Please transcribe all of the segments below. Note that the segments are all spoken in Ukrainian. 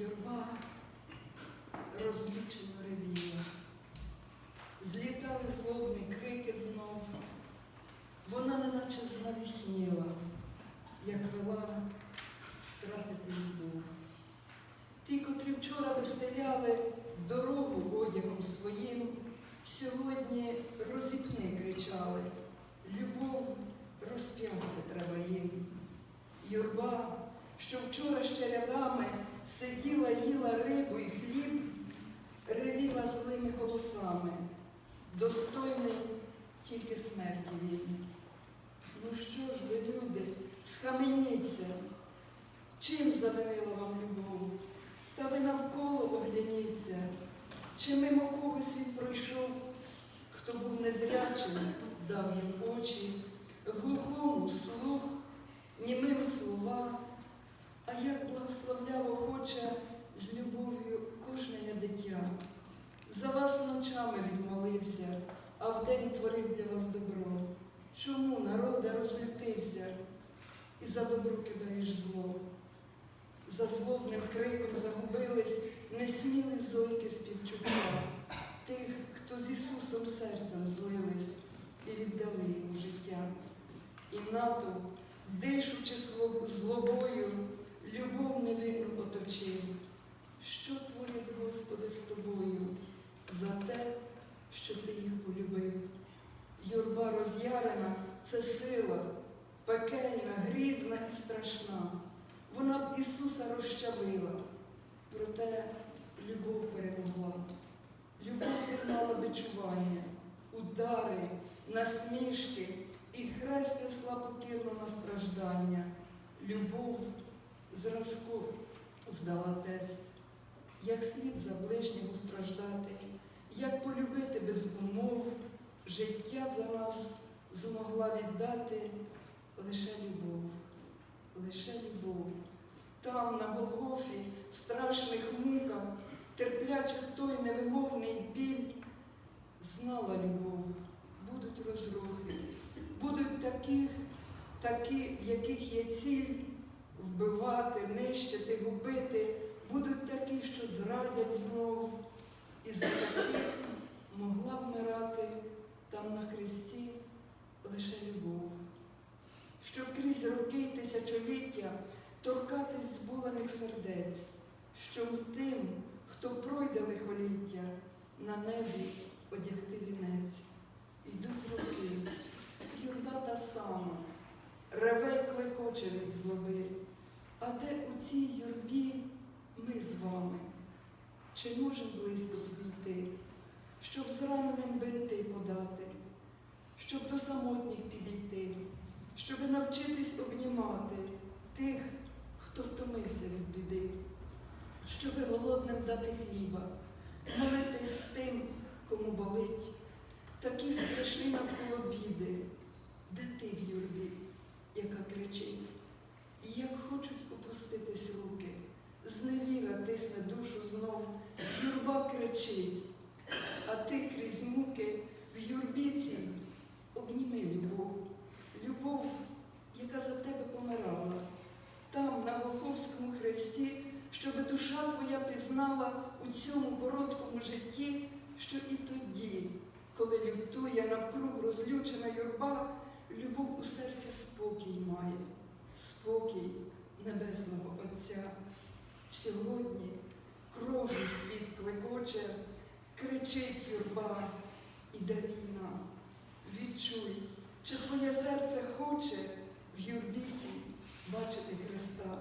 Юрба розлючено ревіла, злітали злобні крики знов, вона неначе знавісніла, як вела стратити любов. Ті, котрі вчора вистеляли дорогу одягом своїм, сьогодні розіпни кричали, любов розп'ясти треба їм. Юрба, що вчора ще рядами сиділа, їла рибу і хліб, ревіла злими голосами, достойний тільки смерті він. Ну що ж ви, люди, схаменіться, чим завинила вам любов? Та ви навколо огляніться, чи мимо когось він пройшов, хто був незрячим, дав їм очі, глухому слух, німим слова, а як благословляв охоче з любов'ю кожне дитя. За вас ночами відмолився, а вдень творив для вас добро. Чому народа розлютився і за добро кидаєш зло? За злобним криком загубились несмілі зойки співчуття тих, хто з Ісусом серцем злились і віддали йому життя. І натовп, дишучи злобою, любов невинну оточив. Що творять, Господи, з тобою за те, що ти їх полюбив? Юрба роз'ярена це сила, пекельна, грізна і страшна. Вона б Ісуса розчавила, проте любов перемогла. Любов пригнала бичування, удари, насмішки і хрест несла покірно на страждання. Любов зразку здала тест, як слід за ближнього життя за нас змогла віддати лише любов, лише любов. Там, на Голгофі, в страшних муках, терплячи той невимовний біль, знала любов, будуть розрухи, будуть таких, такі, в яких є ціль вбивати, нищити, губити, будуть такі, що зрадять знов. І за таких могла б мирати там на хресті лише любов. Щоб крізь роки й тисячоліття торкатись збулених сердець, щоб тим, хто пройде лихоліття, на небі одягти вінець. Йдуть роки, юрба та сама, реве й клекоче від злоби. А де у цій юрбі ми з вами? Чи можемо близько підійти, щоб зраненим бинти подати, щоб до самотніх підійти, щоб навчитись обнімати тих, хто втомився від біди, щоб голодним дати хліба, молитись з тим, кому болить, такі страшні навколо біди, де ти в юрбі, яка кричить, і як хочуть опуститись руки, зневіра тисне душу знов, юрба кричить, а ти крізь муки в юрбі цій обніми любов, любов, яка за тебе помирала, там, на Голховському хресті, щоби душа твоя пізнала у цьому короткому житті, що і тоді, коли лютує навкруг розлючена юрба, любов у серці спокій має, спокій Небесного Отця. Сьогодні кров'ю світ клекоче, кричить юрба, іде війна. Відчуй, чи твоє серце хоче в юрбіці бачити Христа.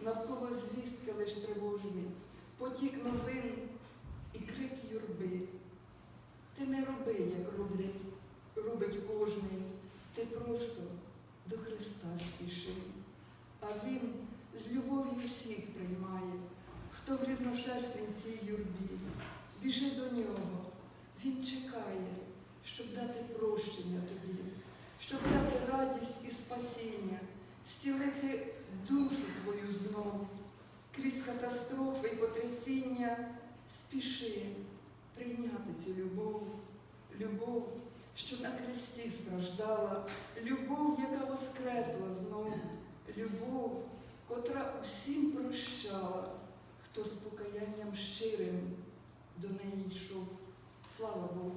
Навколо звістки лиш тривожні, потік новин і крик юрби. Ти не роби, як роблять, робить кожний, ти просто до Христа спіши. А Він з любов'ю всіх приймає, хто в різношерстній цій юрбі. Біжи до нього, Він чекає, щоб дати прощення тобі, щоб дати радість і спасіння, зцілити душу твою знов. Крізь катастрофи і потрясіння спіши прийняти цю любов, любов, що на хресті страждала, любов, яка воскресла знов, любов, котра усім прощала, хто з покаянням щирим до неї йшов. Слава Богу!